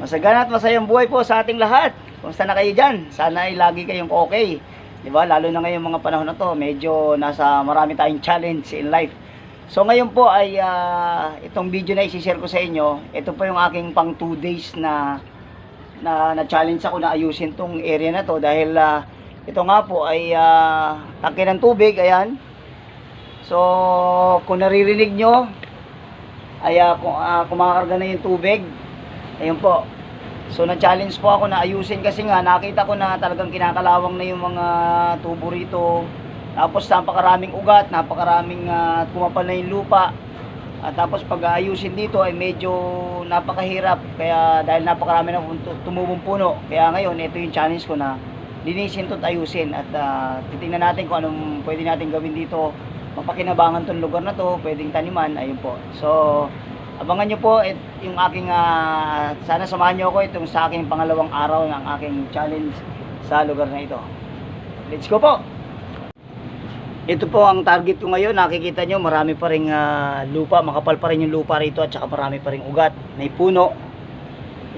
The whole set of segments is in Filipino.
Masagana at masayang buhay po sa ating lahat. Kumusta na kayo dyan? Sana ay lagi kayong okay. Di ba? Lalo na ngayong mga panahon na to, medyo nasa marami tayong challenge in life. So ngayon po ay ah, itong video na isi-share ko sa inyo, ito po yung aking pang 2 days na na, na challenge ako na ayusin tong area na to dahil ah, ito nga po ay uh, tangke ng tubig, ayan. So kung naririnig nyo, ay uh, ah, kumakarga na yung tubig, ayun po. So na-challenge po ako na ayusin kasi nga nakita ko na talagang kinakalawang na yung mga tubo rito. Tapos napakaraming ugat, napakaraming uh, kumapal na yung lupa. At tapos pag ayusin dito ay medyo napakahirap kaya dahil napakarami na tumubong puno. Kaya ngayon ito yung challenge ko na linisin to at ayusin at ah, titingnan natin kung anong pwede natin gawin dito. Mapakinabangan tong lugar na to, pwedeng taniman, ayun po. So abangan nyo po it, yung aking ah, sana samahan nyo ako itong sa aking pangalawang araw ng aking challenge sa lugar na ito. Let's go po! Ito po ang target ko ngayon. Nakikita nyo, marami pa rin lupa. Makapal pa rin yung lupa rito at saka marami pa rin ugat. May puno.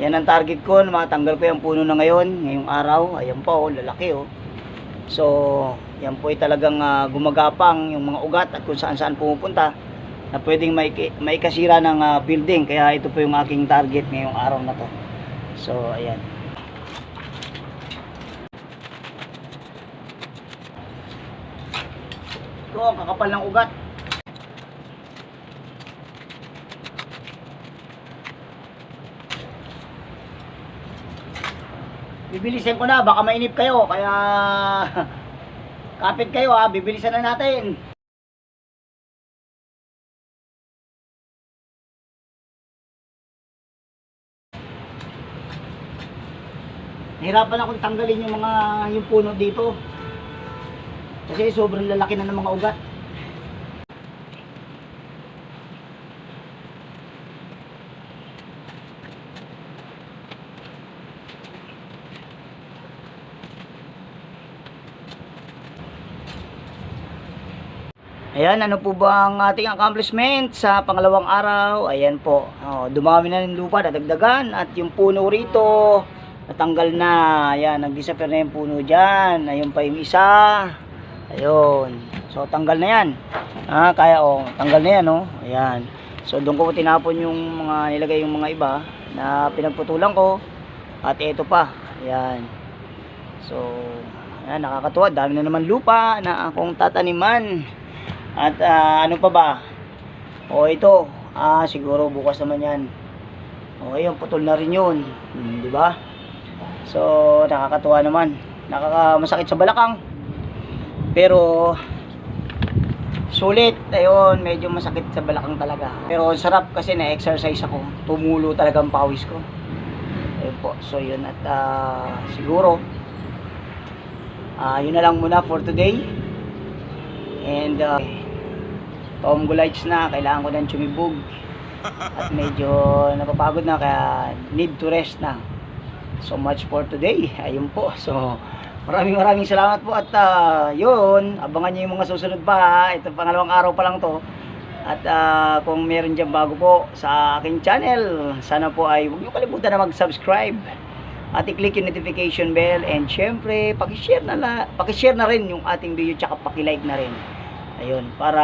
Yan ang target ko. Matanggal ko yung puno na ngayon. Ngayong araw. Ayan po, oh, lalaki oh. So, yan po ay talagang ah, gumagapang yung mga ugat at kung saan saan pumupunta na pwedeng may, may kasira ng ah, building. Kaya ito po yung aking target ngayong araw na to. So, ayan. Ito, ang kakapal ng ugat. Bibilisin ko na, baka mainip kayo, kaya kapit kayo ha, bibilisan na natin. Nahirapan akong tanggalin yung mga yung puno dito. Kasi sobrang lalaki na ng mga ugat. Ayan, ano po ba ang ating accomplishment sa pangalawang araw? Ayan po, oh, dumami na ng lupa, dadagdagan at yung puno rito, natanggal na. Ayan, nag-disappear na yung puno dyan. Ayun pa yung isa. Ayun. So, tanggal na yan. Ah, kaya oh, tanggal na yan, oh. Ayan. So, doon ko tinapon yung mga nilagay yung mga iba na pinagputulan ko. At ito pa. Ayan. So, ayan, nakakatuwa. Dami na naman lupa na akong tataniman. At ah, ano pa ba? O ito, ah siguro bukas naman 'yan. O ayun, putol na rin 'yun, Hmm, 'di ba? So, nakakatuwa naman. Nakakamasakit sa balakang. Pero sulit, ayun, medyo masakit sa balakang talaga. Pero sarap kasi na-exercise ako. Tumulo talaga ang pawis ko. Ayun po. So, yun at ah, siguro ah yun na lang muna for today. And uh, Tom Gulights na, kailangan ko ng tsumibog. At medyo napapagod na kaya need to rest na. So much for today. Ayun po. So maraming maraming salamat po at uh, yun, abangan niyo yung mga susunod pa. Ito pangalawang araw pa lang to. At ah, kung meron dyan bago po sa aking channel, sana po ay huwag niyo kalimutan na mag-subscribe at i-click yung notification bell and syempre paki-share na la, paki-share na rin yung ating video tsaka paki-like na rin. Ayun, para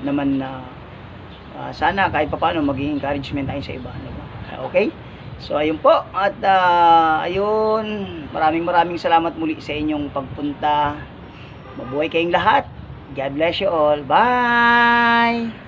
naman na ah, sana kahit papaano maging encouragement tayo sa iba, di ba? Okay? So ayun po at ah, ayun, maraming maraming salamat muli sa inyong pagpunta. Mabuhay kayong lahat. God bless you all. Bye.